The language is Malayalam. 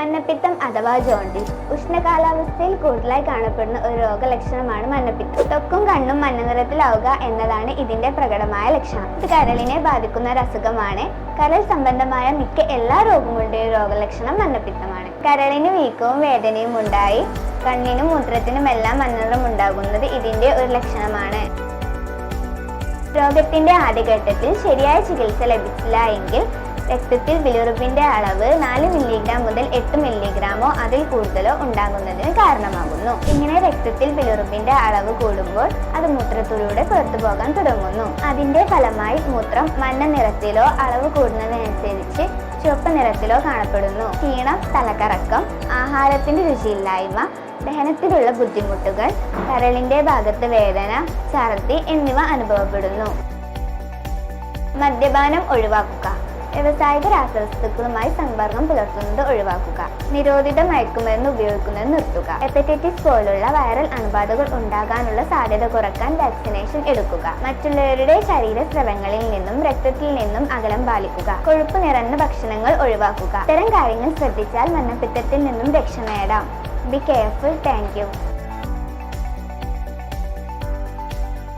മഞ്ഞപ്പിത്തം അഥവാ ജോണ്ടിസ് ഉഷ്ണകാലാവസ്ഥയിൽ കൂടുതലായി കാണപ്പെടുന്ന ഒരു രോഗലക്ഷണമാണ് മഞ്ഞപ്പിത്തം. തൊക്കും കണ്ണും മഞ്ഞ നിറത്തിലാവുക എന്നതാണ് ഇതിന്റെ പ്രകടമായ ലക്ഷണം. ഇത് കരളിനെ ബാധിക്കുന്ന ഒരു അസുഖമാണ്. കരൾ സംബന്ധമായ മിക്ക എല്ലാ രോഗങ്ങളുടെയും രോഗലക്ഷണം മഞ്ഞപ്പിത്തമാണ്. കരളിന് വീക്കവും വേദനയും ഉണ്ടായി കണ്ണിനും മൂത്രത്തിനും എല്ലാം മഞ്ഞനിറം ഉണ്ടാകുന്നത് ഇതിന്റെ ഒരു ലക്ഷണമാണ്. രോഗത്തിന്റെ ആദ്യഘട്ടത്തിൽ ശരിയായ ചികിത്സ ലഭിച്ചില്ല എങ്കിൽ രക്തത്തിൽ ബിലിറുബിന്റെ അളവ് നാല് മില്ലിഗ്രാം മുതൽ എട്ട് മില്ലിഗ്രാമോ അതിൽ കൂടുതലോ ഉണ്ടാകുന്നതിന് കാരണമാകുന്നു. ഇങ്ങനെ രക്തത്തിൽ ബിലിറുബിന്റെ അളവ് കൂടുമ്പോൾ അത് മൂത്രത്തിലൂടെ പുറത്തു പോകാൻ തുടങ്ങുന്നു. അതിന്റെ ഫലമായി മൂത്രം മഞ്ഞ നിറത്തിലോ അളവ് കൂടുന്നതിനനുസരിച്ച് ചുവപ്പ് നിറത്തിലോ കാണപ്പെടുന്നു. ക്ഷീണം തലക്കറക്കം ആഹാരത്തിന്റെ രുചിയില്ലായ്മ ദഹനത്തിലുള്ള ബുദ്ധിമുട്ടുകൾ കരളിന്റെ ഭാഗത്ത് വേദന ഛർദി എന്നിവ അനുഭവപ്പെടുന്നു. മദ്യപാനം ഒഴിവാക്കുക. വ്യവസായിക രാസവസ്തുക്കളുമായി സമ്പർക്കം പുലർത്തുന്നത് ഒഴിവാക്കുക. നിരോധിത മയക്കുമരുന്ന് ഉപയോഗിക്കുന്നത് നിർത്തുക. ഹെപ്പറ്റൈറ്റിസ് പോലുള്ള വൈറൽ അണുബാധകൾ ഉണ്ടാകാനുള്ള സാധ്യത കുറയ്ക്കാൻ വാക്സിനേഷൻ എടുക്കുക. മറ്റുള്ളവരുടെ ശരീര സ്രവങ്ങളിൽ നിന്നും രക്തത്തിൽ നിന്നും അകലം പാലിക്കുക. കൊഴുപ്പ് നിറഞ്ഞ ഭക്ഷണങ്ങൾ ഒഴിവാക്കുക. ഇത്തരം കാര്യങ്ങൾ ശ്രദ്ധിച്ചാൽ മഞ്ഞപ്പിത്തത്തിൽ നിന്നും രക്ഷ നേടാം. Be careful thank you